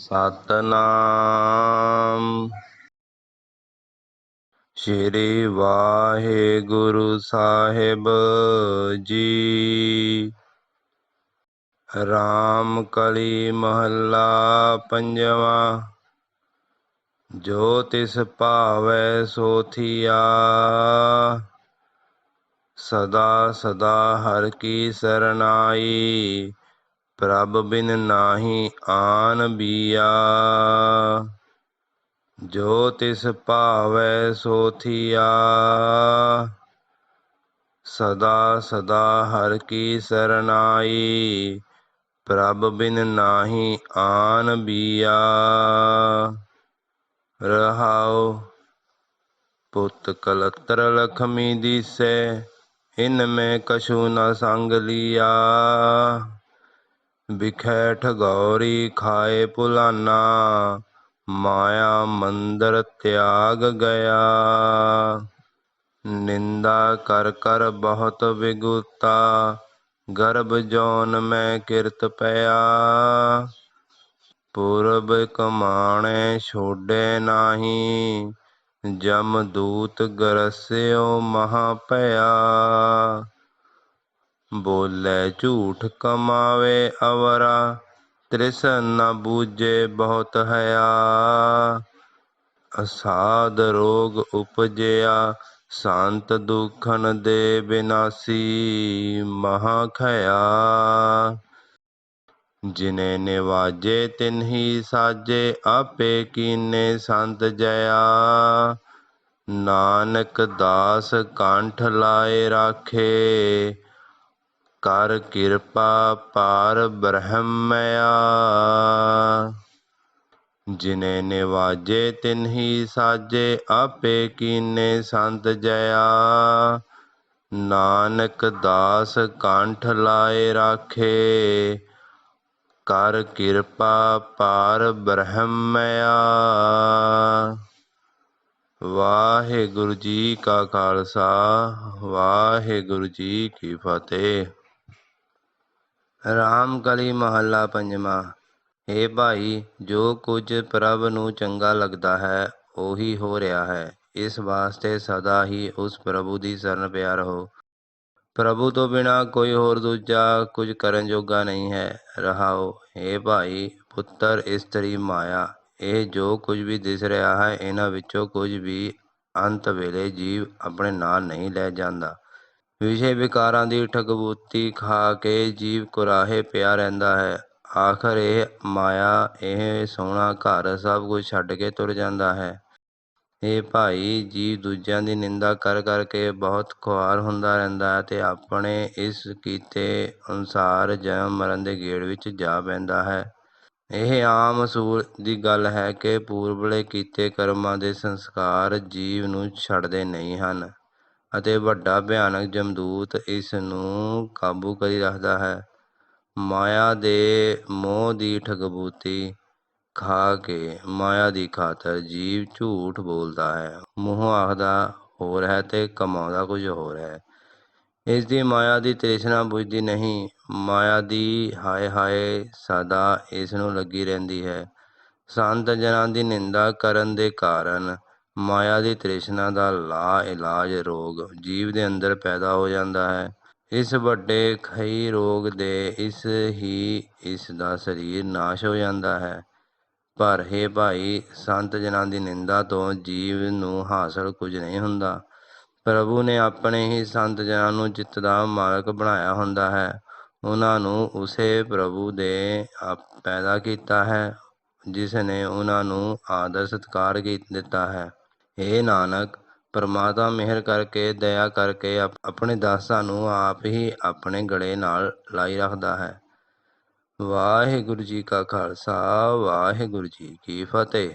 ਸਤਨਾਮ ਸ੍ਰੀ ਵਾਹਿਗੁਰੂ ਸਾਹਿਬ ਜੀ ਰਾਮ ਕਲੀ ਮਹੱਲਾ ਪੰਜਵਾਂ ਜੋ ਤਿਸ ਭਾਵੈ ਸੋ ਥੀਆ ਸਦਾ ਸਦਾ ਹਰ ਕੀ ਸਰਨਾਈ ਪ੍ਰਭ ਬਿਨ ਨਾਹੀ ਆਨ ਬੀਆ। ਜੋ ਤਿਸ ਭਾਵੈ ਸੋ ਥੀਆ। ਸਦਾ ਸਦਾ ਹਰ ਕੀ ਸਰਨਾਈ। ਪ੍ਰਭ ਬਿਨ ਨਾਹੀ ਆਨ ਬੀਆ। ਰਹਾਉ ਪੁੱਤ ਕਲਤਰ ਲਖਮੀ ਦੀਸੈ। ਇਨ ਮੈਂ ਕਛੂ ਨ ਸੰਗ ਲੀਆ। ਬਿਖੈ ਠਗੌਰੀ ਖਾਏ ਭੁਲਾਨਾ ਮਾਇਆ ਮੰਦਰ ਤਿਆਗ ਗਿਆ। ਨਿੰਦਾ ਕਰ ਕਰ ਬਹੁਤ ਵਿਗੁਤਾ, ਗਰਭ ਜੋਨ ਮੈਂ ਕਿਰਤ ਪਿਆ। ਪੁਰਬ ਕਮਾਣੇ ਛੋਡੇ ਨਾਹੀ, ਜਮ ਦੂਤ ਗਰਸਿਓ ਮਹਾ ਭਇਆ। ਬੋਲੇ ਝੂਠ ਕਮਾਵੇ ਅਵਰਾ, ਤ੍ਰਿਸ਼ਨ ਨਾ ਬੂਝੇ ਬਹੁਤ ਹਇਆ। ਅਸਾਦ ਰੋਗ ਉਪਜਿਆ, ਸੰਤ ਦੁਖਨ ਦੇ ਬਿਨਾਸੀ ਮਹਾ ਖਇਆ। ਜਿਨੇ ਨਿਵਾਜੇ ਤਿਨਹੀ ਸਾਜੇ, ਆਪੇ ਕੀਨੇ ਸੰਤ ਜਇਆ। ਨਾਨਕ ਦਾਸ ਕੰਠ ਲਾਏ ਰਾਖੇ ਕਰ ਕਿਰਪਾ ਪਾਰ ਬ੍ਰਹਮਿਆ। ਜਿਨੇ ਨਿਵਾਜੇ ਤਿਨਹੀ ਸਾਜੇ, ਆਪੇ ਕੀਨੇ ਸੰਤ ਜਇਆ। ਨਾਨਕ ਦਾਸ ਕੰਠ ਲਾਏ ਰਾਖੇ, ਕਰ ਕਿਰਪਾ ਪਾਰ ਬ੍ਰਹਮਿਆ। ਵਾਹਿਗੁਰੂ ਜੀ ਕਾ ਖਾਲਸਾ, ਵਾਹਿਗੁਰੂ ਜੀ ਕੀ ਫਤਿਹ। ਰਾਮ ਕਲੀ ਮਹੱਲਾ ਪੰਜਵਾਂ। ਏ ਭਾਈ, ਜੋ ਕੁਝ ਪ੍ਰਭ ਨੂੰ ਚੰਗਾ ਲੱਗਦਾ ਹੈ, ਉਹੀ ਹੋ ਰਿਹਾ ਹੈ। ਇਸ ਵਾਸਤੇ ਸਦਾ ਹੀ ਉਸ ਪ੍ਰਭੂ ਦੀ ਸ਼ਰਨ ਪਿਆ ਰਹੋ। ਪ੍ਰਭੂ ਤੋਂ ਬਿਨਾ ਕੋਈ ਹੋਰ ਦੂਜਾ ਕੁਝ ਕਰਨ ਜੋਗਾ ਨਹੀਂ ਹੈ। ਰਹਾਓ ਏ ਭਾਈ, ਪੁੱਤਰ, ਇਸਤਰੀ, ਮਾਇਆ, ਇਹ ਜੋ ਕੁਝ ਵੀ ਦਿਸ ਰਿਹਾ ਹੈ, ਇਹਨਾਂ ਵਿੱਚੋਂ ਕੁਝ ਵੀ ਅੰਤ ਵੇਲੇ ਜੀਵ ਆਪਣੇ ਨਾਲ ਨਹੀਂ ਲੈ ਜਾਂਦਾ। ਵਿਸ਼ੇ ਵਿਕਾਰਾਂ ਦੀ ਠਗਬੂਤੀ ਖਾ ਕੇ ਜੀਵ ਕੁਰਾਹੇ ਪਿਆ ਰਹਿੰਦਾ ਹੈ। ਆਖਰ ਇਹ ਮਾਇਆ, ਇਹ ਸੋਹਣਾ ਘਰ ਸਭ ਕੁਝ ਛੱਡ ਕੇ ਤੁਰ ਜਾਂਦਾ ਹੈ। ਇਹ ਭਾਈ ਜੀਵ ਦੂਜਿਆਂ ਦੀ ਨਿੰਦਾ ਕਰ ਕਰਕੇ ਬਹੁਤ ਖੁਆਰ ਹੁੰਦਾ ਰਹਿੰਦਾ ਹੈ ਤੇ ਆਪਣੇ ਇਸ ਕੀਤੇ ਅਨੁਸਾਰ ਜਨਮ ਮਰਨ ਦੇ ਗੇੜ ਵਿੱਚ ਜਾ ਪੈਂਦਾ ਹੈ। ਇਹ ਆਮ ਅਸੂਲ ਦੀ ਗੱਲ ਹੈ ਕਿ ਪੂਰਬਲੇ ਕੀਤੇ ਕਰਮਾਂ ਦੇ ਸੰਸਕਾਰ ਜੀਵ ਨੂੰ ਛੱਡਦੇ ਨਹੀਂ ਹਨ। ਅਤੇ ਵੱਡਾ ਭਿਆਨਕ ਜਮਦੂਤ ਇਸ ਨੂੰ ਕਾਬੂ ਕਰੀ ਰੱਖਦਾ ਹੈ। ਮਾਇਆ ਦੇ ਮੋਹ ਦੀ ਠਗਬੂਤੀ ਖਾ ਕੇ ਮਾਇਆ ਦੀ ਖਾਤਰ ਜੀਵ ਝੂਠ ਬੋਲਦਾ ਹੈ। ਮੂੰਹ ਆਖਦਾ ਹੋਰ ਹੈ ਤੇ ਕਮਾਉਂਦਾ ਕੁਝ ਹੋਰ ਹੈ। ਇਸ ਦੀ ਮਾਇਆ ਦੀ ਤ੍ਰਿਸ਼ਨਾ ਬੁਝਦੀ ਨਹੀਂ। ਮਾਇਆ ਦੀ ਹਾਏ ਹਾਏ ਸਦਾ ਇਸ ਨੂੰ ਲੱਗੀ ਰਹਿੰਦੀ ਹੈ। ਸੰਤ ਜਨਾਂ ਦੀ ਨਿੰਦਾ ਕਰਨ ਦੇ ਕਾਰਨ ਮਾਇਆ ਦੀ ਤ੍ਰਿਸ਼ਨਾ ਦਾ ਲਾ ਇਲਾਜ ਰੋਗ ਜੀਵ ਦੇ ਅੰਦਰ ਪੈਦਾ ਹੋ ਜਾਂਦਾ ਹੈ। ਇਸ ਵੱਡੇ ਖਈ ਰੋਗ ਦੇ ਇਸ ਹੀ ਇਸ ਦਾ ਸਰੀਰ ਨਾਸ਼ ਹੋ ਜਾਂਦਾ ਹੈ। ਪਰ ਹੈ ਭਾਈ, ਸੰਤ ਜਨਾਂ ਦੀ ਨਿੰਦਾ ਤੋਂ ਜੀਵ ਨੂੰ ਹਾਸਲ ਕੁਝ ਨਹੀਂ ਹੁੰਦਾ। ਪ੍ਰਭੂ ਨੇ ਆਪਣੇ ਹੀ ਸੰਤ ਜਨਾਂ ਨੂੰ ਜਿੱਤ ਦਾ ਮਾਲਕ ਬਣਾਇਆ ਹੁੰਦਾ ਹੈ। ਉਹਨਾਂ ਨੂੰ ਉਸੇ ਪ੍ਰਭੂ ਦੇ ਪੈਦਾ ਕੀਤਾ ਹੈ, ਜਿਸ ਨੇ ਉਹਨਾਂ ਨੂੰ ਆਦਰ ਸਤਕਾਰ ਦਿੱਤਾ ਹੈ। ਇਹ ਨਾਨਕ, ਪਰਮਾਤਮਾ ਮਿਹਰ ਕਰਕੇ, ਦਇਆ ਕਰਕੇ ਆਪਣੇ ਦਾਸਾਂ ਨੂੰ ਆਪ ਹੀ ਆਪਣੇ ਗਲੇ ਨਾਲ ਲਾਈ ਰੱਖਦਾ ਹੈ। ਵਾਹਿਗੁਰੂ ਜੀ ਕਾ ਖਾਲਸਾ, ਵਾਹਿਗੁਰੂ ਜੀ ਕੀ ਫਤਿਹ।